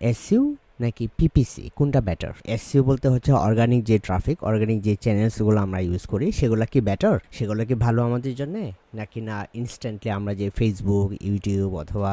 SU নাকি PPC? কোনটা better SU বলতে হচ্ছে অর্গানিক যে ট্রাফিক অর্গানিক যে চ্যানেলসগুলো আমরা ইউজ করি, সেগুলো কি বেটার সেগুলো কি ভালো আমাদের জন্য? নাকি না ইনস্ট্যান্টলি আমরা যে ফেসবুক ইউটিউব অথবা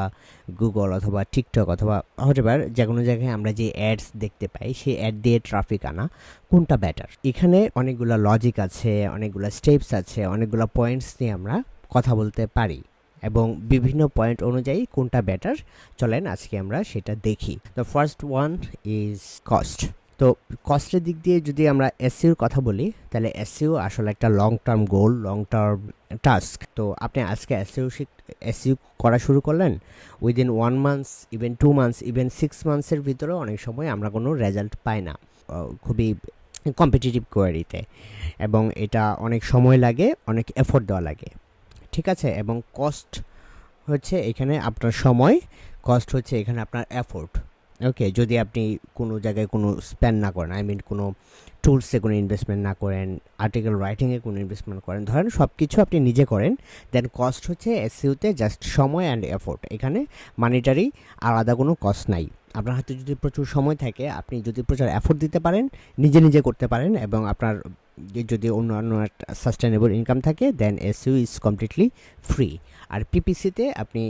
গুগল অথবা টিকটক অথবা হতে পারে যে কোনো জায়গায় আমরা যে অ্যাডস দেখতে পাই, সেই অ্যাড দিয়ে ট্রাফিক আনা, কোনটা বেটার এখানে অনেকগুলো লজিক আছে, অনেকগুলো স্টেপস আছে, অনেকগুলো পয়েন্টস নিয়ে আমরা কথা বলতে পারি। এবং বিভিন্ন পয়েন্ট অনুযায়ী কোনটা বেটার চলেন আজকে আমরা সেটা দেখি। The first one is cost তো কস্টের দিক দিয়ে যদি আমরা এসইউর কথা বলি, তাহলে এসইউ আসলে একটা long term goal long term task তো আপনি আজকে এসইউ এসইউ করা শুরু করলেন within one months even two months even six মান্থসের ভিতরে অনেক সময় আমরা কোনো রেজাল্ট পাই না। খুবই কম্পিটিটিভ কোয়ারিতে এবং এটা অনেক সময় লাগে, অনেক এফোর্ট দেওয়া লাগে। ঠিক আছে? এবং কস্ট হচ্ছে এখানে আপনার সময় কস্ট হচ্ছে এখানে আপনার এফোর্ট ওকে যদি আপনি কোনো জায়গায় কোনো স্পেন্ড না করেন আই মিন কোনো টুলসে কোনো ইনভেস্টমেন্ট না করেন আর্টিকেল রাইটিংয়ে কোনো ইনভেস্টমেন্ট করেন, ধরেন সব কিছু আপনি নিজে করেন দেন কস্ট হচ্ছে এসইউতে জাস্ট সময় অ্যান্ড এফোর্ট এখানে মানিটারি আলাদা কোনো কস্ট নাই। আপনার হাতে যদি প্রচুর সময় থাকে, আপনি যদি প্রচুর এফোর্ট দিতে পারেন, নিজে নিজে করতে পারেন এবং আপনার যদি অন্যান্য সাস্টেনেবল ইনকাম থাকে then SEO is completely free আর পিপিসিতে আপনি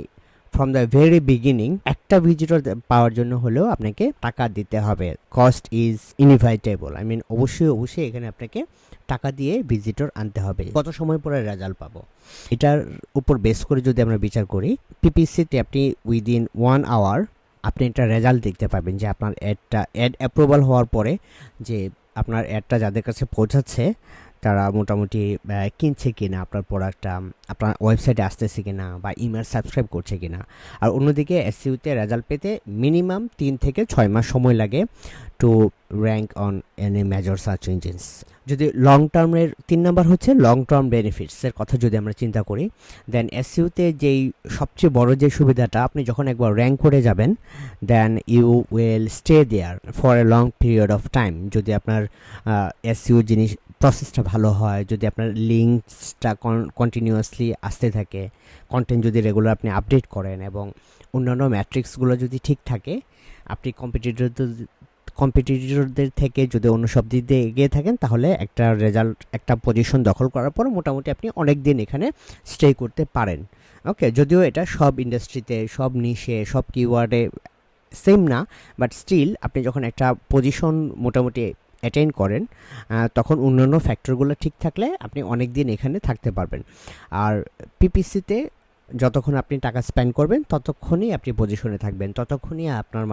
ফ্রম দ্য ভেরি বিগিনিং একটা ভিজিটর পাওয়ার জন্য হলেও আপনাকে টাকা দিতে হবে। Cost is inevitable I mean অবশ্যই অবশ্যই এখানে আপনাকে টাকা দিয়ে ভিজিটর আনতে হবে। কত সময় পরে রেজাল্ট পাবো? এটার উপর বেস করে যদি আমরা বিচার করি পিপিসিতে আপনি উইদিন ওয়ান আওয়ার আপনি একটা রেজাল্ট দেখতে পাবেন যে আপনার অ্যাডটা অ্যাড অ্যাপ্রুভাল হওয়ার পরে যে আপনার অ্যাডটা যাদের কাছে পৌঁছাচ্ছে তারা মোটামুটি কিনছে কিনা, আপনার প্রোডাক্টটা আপনার ওয়েবসাইটে আসতেছে কিনা বা ইমেল সাবস্ক্রাইব করছে কিনা। আর অন্যদিকে এসইউতে রেজাল্ট পেতে মিনিমাম তিন থেকে ছয় মাস সময় লাগে to rank on any major search engines যদি লং টার্মের তিন নাম্বার হচ্ছে লং টার্ম বেনিফিটসের কথা যদি আমরা চিন্তা করি দেন এসইউতে যেই সবচেয়ে বড় যে সুবিধাটা, আপনি যখন একবার র্যাঙ্ক করে যাবেন then you will stay there for a long period of time যদি আপনার এসইউ জিনিস প্রসেসটা ভালো হয়, যদি আপনার লিঙ্কসটা কন্টিনিউয়াসলি আসতে থাকে কন্টেন্ট যদি রেগুলার আপনি আপডেট করেন এবং অন্যান্য ম্যাট্রিক্সগুলো যদি ঠিক থাকে, আপনি কম্পিটিটরদের কম্পিটিটরদের থেকে যদি অন্য সব দিক দিয়ে এগিয়ে থাকেন, তাহলে একটা রেজাল্ট একটা পজিশন দখল করার পর মোটামুটি আপনি অনেক দিন এখানে স্টে করতে পারেন। ওকে যদিও এটা সব ইন্ডাস্ট্রিতে সব নিশে সব কিওয়ার্ডে সেম না বাট স্টিল আপনি যখন একটা পজিশন মোটামুটি অ্যাটেন্ড করেন তখন অন্যান্য ফ্যাক্টরগুলো ঠিক থাকলে আপনি অনেক দিন এখানে থাকতে পারবেন। আর পিপিসিতে যতক্ষণ আপনি টাকা স্পেন্ড করবেন, ততক্ষণই আপনি পজিশনে থাকবেন, ততক্ষণই আপনার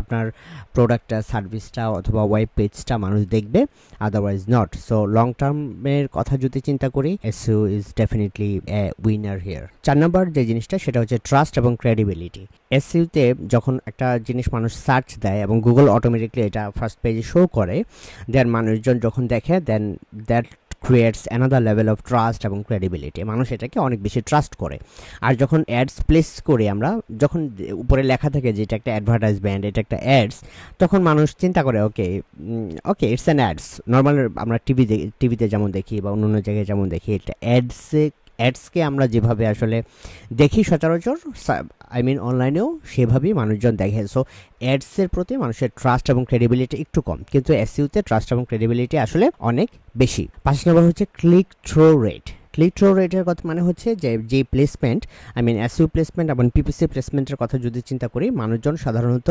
আপনার প্রোডাক্টটা সার্ভিসটা অথবা ওয়েব পেজটা মানুষ দেখবে আদারওয়াইজ নট সো লং টার্মের কথা যদি চিন্তা করি SEO is definitely a winner here চার নম্বর যে জিনিসটা, সেটা হচ্ছে ট্রাস্ট এবং ক্রেডিবিলিটি এসইউতে যখন একটা জিনিস মানুষ সার্চ দেয় এবং গুগল অটোমেটিকলি এটা ফার্স্ট পেজে শো করে দেন মানুষজন যখন দেখে then that creates another level of trust এবং ক্রেডিবিলিটি মানুষ এটাকে অনেক বেশি ট্রাস্ট করে। আর যখন অ্যাডস প্লেস করি আমরা, যখন উপরে লেখা থাকে যে এটা একটা অ্যাডভার্টাইজমেন্ট এটা একটা অ্যাডস তখন মানুষ চিন্তা করে okay okay it's an ads normal আমরা টিভি টিভিতে যেমন দেখি বা অন্য অন্য জায়গায় যেমন দেখি, এটা অ্যাডসে অ্যাডসকে আমরা যেভাবে আসলে দেখি সচরাচর আই মিন অনলাইনেও সেভাবেই মানুষজন দেখে। সো অ্যাডসের প্রতি মানুষের ট্রাস্ট এবং ক্রেডিবিলিটি একটু কম। কিন্তু এসইউতে ট্রাস্ট এবং ক্রেডিবিলিটি আসলে অনেক বেশি। পাঁচ নম্বর হচ্ছে click through rate click through রেটের কথা মানে হচ্ছে যে যে placement I mean SEO placement এবং পিপিসি প্লেসমেন্টের কথা যদি চিন্তা করি, মানুষজন সাধারণত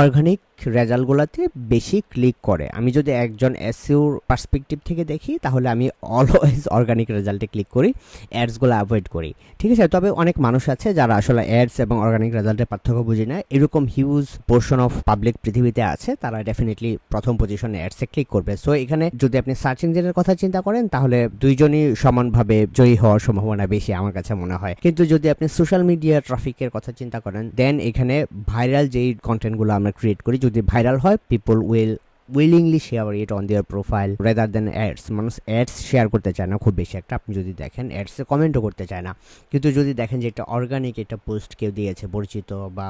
অর্গানিক রেজাল্টগুলোতে বেশি ক্লিক করে। আমি যদি একজন এসইউর পার্সপেক্টিভ থেকে দেখি, তাহলে আমি অলওয়েজ অর্গানিক রেজাল্টে ক্লিক করি অ্যাডসগুলো অ্যাভয়েড করি। ঠিক আছে? তবে অনেক মানুষ আছে যারা আসলে অ্যাডস এবং অর্গানিক রেজাল্টের পার্থক্য বুঝি না। এরকম হিউজ পোর্শন অফ পাবলিক পৃথিবীতে আছে, তারা ডেফিনেটলি প্রথম পজিশনে অ্যাডসে ক্লিক করবে। সো এখানে যদি আপনি সার্চ ইঞ্জিনের কথা চিন্তা করেন, তাহলে দুইজনই সমানভাবে জয়ী হওয়ার সম্ভাবনা বেশি আমার কাছে মনে হয়। কিন্তু যদি আপনি সোশ্যাল মিডিয়া ট্রাফিকের কথা চিন্তা করেন দেন এখানে ভাইরাল যেই কন্টেন্টগুলো আমরা ক্রিয়েট করি যদি ভাইরাল হয় people will willingly share it on their profile rather than ads মানুষ অ্যাডস শেয়ার করতে চায় না, খুব বেশি একটা। আপনি যদি দেখেন অ্যাডসে কমেন্টও করতে চায় না। কিন্তু যদি দেখেন যে এটা অর্গানিক একটা পোস্ট কেউ দিয়েছে, পরিচিত বা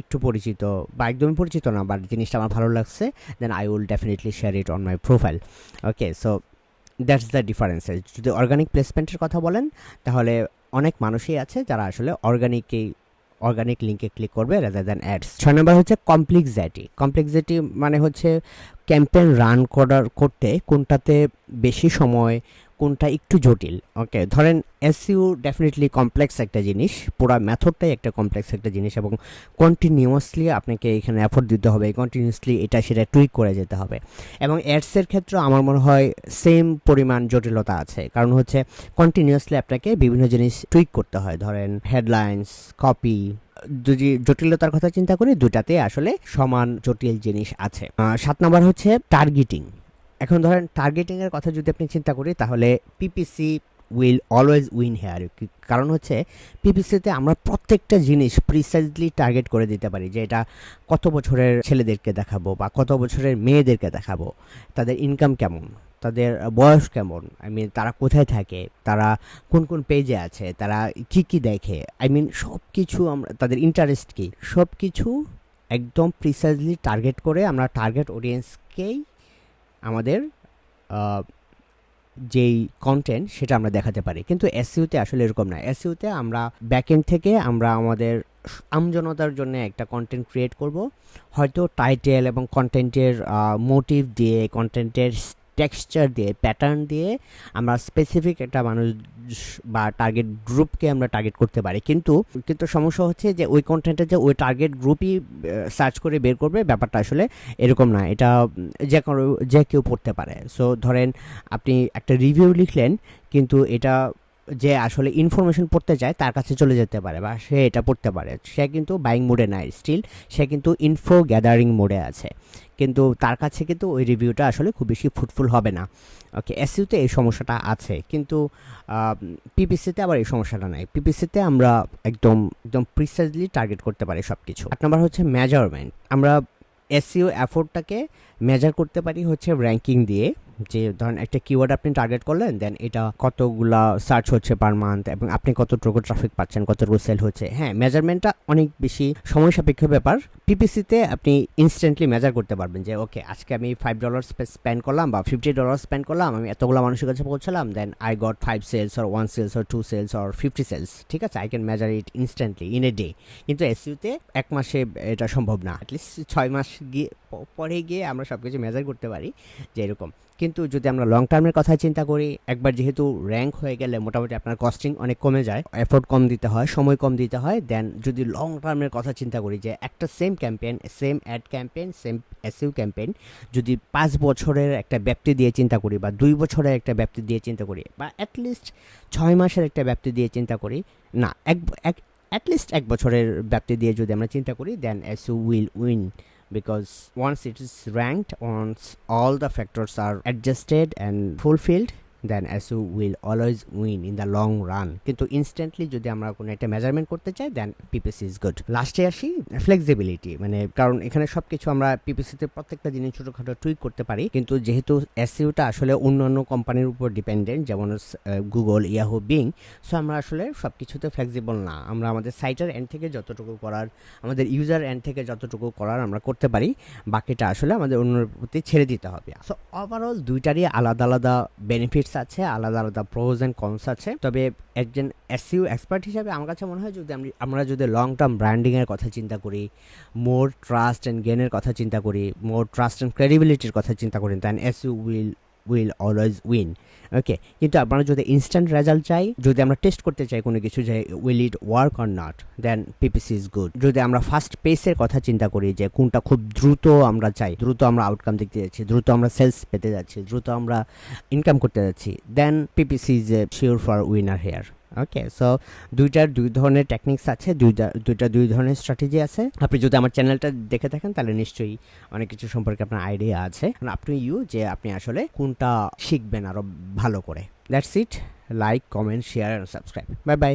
একটু পরিচিত বা একদমই পরিচিত না বাট জিনিসটা আমার ভালো লাগছে then I will definitely share it on my profile okay so that's the differences যদি অর্গানিক প্লেসমেন্টের কথা বলেন, তাহলে অনেক মানুষই আছে যারা আসলে অর্গানিককেই অর্গানিক লিঙ্কে ক্লিক করবে রাদার দ্যান অ্যাডস ছয় নম্বর হচ্ছে কমপ্লেক্সিটি কমপ্লেক্সিটি মানে হচ্ছে ক্যাম্পেইন রান করার, করতে কোনটাতে বেশি সময় কোনটা একটু জটিল। ওকে ধরেন এসইউ ডেফিনেটলি কমপ্লেক্স একটা জিনিস, পুরা মেথডটাই একটা কমপ্লেক্স একটা জিনিস এবং কন্টিনিউয়াসলি আপনাকে এখানে এফোর্ট দিতে হবে কন্টিনিউয়াসলি এটা সেটা টুইক করে যেতে হবে। এবং অ্যাডসের ক্ষেত্রে আমার মনে হয় সেম পরিমাণ জটিলতা আছে। কারণ হচ্ছে কন্টিনিউয়াসলি আপনাকে বিভিন্ন জিনিস টুইক করতে হয়। ধরেন হেডলাইন্স কপি যদি জটিলতার কথা চিন্তা করি দুটাতে আসলে সমান জটিল জিনিস আছে। সাত নম্বর হচ্ছে টার্গেটিং এখন ধরেন টার্গেটিং এর কথা যদি আপনি চিন্তা করি, তাহলে PPC will always win here কারণ হচ্ছে পিপিসিতে আমরা প্রত্যেকটা জিনিস প্রিসাইজলি টার্গেট করে দিতে পারি, যে এটা কত বছরের ছেলেদেরকে দেখাবো বা কত বছরের মেয়েদেরকে দেখাবো, তাদের ইনকাম কেমন, তাদের বয়স কেমন আই মিন তারা কোথায় থাকে, তারা কোন কোন পেজে আছে, তারা কি কি দেখে আই মিন সব কিছু আমরা, তাদের ইন্টারেস্ট কি সব কিছু একদম প্রিসাইজলি টার্গেট করে আমরা টার্গেট অডিয়েন্সকেই আমাদের যেই কন্টেন্ট সেটা আমরা দেখাতে পারি। কিন্তু এসইউতে আসলে এরকম না। এসইউতে আমরা ব্যাকএন্ড থেকে আমরা আমাদের আমজনতার জন্য একটা কন্টেন্ট ক্রিয়েট করব। হয়তো টাইটেল এবং কন্টেন্টের মোটিভ দিয়ে কন্টেন্টের টেক্সচার দিয়ে প্যাটার্ন দিয়ে আমরা স্পেসিফিক একটা মানুষ বা টার্গেট গ্রুপকে আমরা টার্গেট করতে পারি। কিন্তু কিন্তু সমস্যা হচ্ছে যে ওই কন্টেন্টের যে ওই টার্গেট গ্রুপই সার্চ করে বের করবে, ব্যাপারটা আসলে এরকম না। এটা যে যে কেউ পড়তে পারে। সো ধরেন আপনি একটা রিভিউ লিখলেন, কিন্তু এটা যে আসলে ইনফরমেশন পড়তে চায়, তার কাছে চলে যেতে পারে বা সে এটা পড়তে পারে। সে কিন্তু বাইং মোডে নাই স্টিল সে কিন্তু ইনফো গ্যাদারিং মোডে আছে। কিন্তু তার কাছে কিন্তু ওই রিভিউটা আসলে খুব বেশি ফ্রুটফুল হবে না। ওকে এসইউতে এই সমস্যাটা আছে। কিন্তু পিপিসিতে আবার এই সমস্যাটা নাই। পিপিসিতে আমরা একদম একদম প্রিসাইজলি টার্গেট করতে পারি সব কিছু এক নম্বর হচ্ছে মেজারমেন্ট আমরা এসইও অ্যাফোর্ডটাকে মেজার করতে পারি হচ্ছে র্যাঙ্কিং দিয়ে। যে ধরেন একটা কিওয়ার্ড আপনি টার্গেট করলেন দেন এটা কতগুলা সার্চ হচ্ছে পার মান্থ এবং আপনি কতটুকু ট্রাফিক পাচ্ছেন, কতটুকু সেল হচ্ছে। হ্যাঁ মেজারমেন্টটা অনেক বেশি সময় সাপেক্ষ ব্যাপার পিপিসিতে আপনি ইনস্ট্যান্টলি মেজার করতে পারবেন যে ওকে আজকে আমি ফাইভ ডলার স্পেন্ড করলাম বা ফিফটি ডলার স্পেন্ড করলাম, আমি এতগুলো মানুষের কাছে পৌঁছালাম then I got five sales or one sales or two sales or fifty sales ঠিক আছে? I can measure it instantly in a day কিন্তু এসইউতে এক মাসে এটা সম্ভব না। অ্যাটলিস্ট ছয় মাস গিয়ে পরে গিয়ে আমরা সব কিছু মেজার করতে পারি, যে এরকম। কিন্তু যদি আমরা লং টার্মের কথা চিন্তা করি, একবার যেহেতু র্যাঙ্ক হয়ে গেলে মোটামুটি আপনার কস্টিং অনেক কমে যায় এফোর্ট কম দিতে হয়, সময় কম দিতে হয় দেন যদি লং টার্মের কথা চিন্তা করি যে একটা same campaign same ad campaign same SEO campaign যদি পাঁচ বছরের একটা ব্যাপ্তি দিয়ে চিন্তা করি বা দুই বছরের একটা ব্যাপ্তি দিয়ে চিন্তা করি, বা অ্যাটলিস্ট ছয় মাসের একটা ব্যাপ্তি দিয়ে চিন্তা করি, না, এক এক অ্যাটলিস্ট এক বছরের ব্যাপ্তি দিয়ে যদি আমরা চিন্তা করি then SEO will win because once it is ranked once all the factors are adjusted and fulfilled then SU will always win in the long run কিন্তু ইনস্ট্যান্টলি যদি আমরা কোনো একটা মেজারমেন্ট করতে চাই দেন পিপিসি ইজ গুড লাস্টে আসি flexibility মানে কারণ এখানে সব কিছু আমরা পিপিসিতে প্রত্যেকটা জিনিস ছোটোখাটো টুইক করতে পারি। কিন্তু যেহেতু এসইউটা আসলে অন্যান্য কোম্পানির উপর ডিপেন্ডেন্ট যেমন গুগল ইয়াহু বিং সো আমরা আসলে সব কিছুতে ফ্লেক্সিবল না। আমরা আমাদের সাইটের এন্ড থেকে যতটুকু করার, আমাদের ইউজার এন্ড থেকে যতটুকু করার আমরা করতে পারি, বাকিটা আসলে আমাদের অন্যের প্রতি ছেড়ে দিতে হবে। সো ওভারঅল দুইটারই আলাদা আলাদা বেনিফিটস আছে, আলাদা আলাদা প্রোজ অ্যান্ড কনস আছে। তবে একজন এসইউ এক্সপার্ট হিসাবে আমার কাছে মনে হয় যদি আমি, আমরা যদি লং টার্ম ব্র্যান্ডিংয়ের কথা চিন্তা করি মোর ট্রাস্ট অ্যান্ড গেনের কথা চিন্তা করি মোর ট্রাস্ট অ্যান্ড ক্রেডিবিলিটির কথা চিন্তা করি then SEO will will always win okay কিন্তু আপনারা যদি ইনস্ট্যান্ট রেজাল্ট চাই, যদি আমরা টেস্ট করতে চাই কোনো কিছু যে will it work or not then PPC is good যদি আমরা ফার্স্ট পেসের কথা চিন্তা করি যে কোনটা খুব দ্রুত আমরা চাই, দ্রুত আমরা আউটকাম দেখতে যাচ্ছি, দ্রুত আমরা সেলস পেতে যাচ্ছি, দ্রুত আমরা ইনকাম করতে যাচ্ছি then PPC is a sure for winner here okay so দুইটার দুই ধরনের টেকনিক্স আছে, দুইটা দুইটা দুই ধরনের স্ট্র্যাটেজি আছে। আপনি যদি আমার চ্যানেলটা দেখে থাকেন, তাহলে নিশ্চয়ই অনেক কিছু সম্পর্কে আপনার আইডিয়া আছে। আপনি ইউ যে আপনি আসলে কোনটা শিখবেন আরও ভালো করে। That's it like comment share subscribe bye bye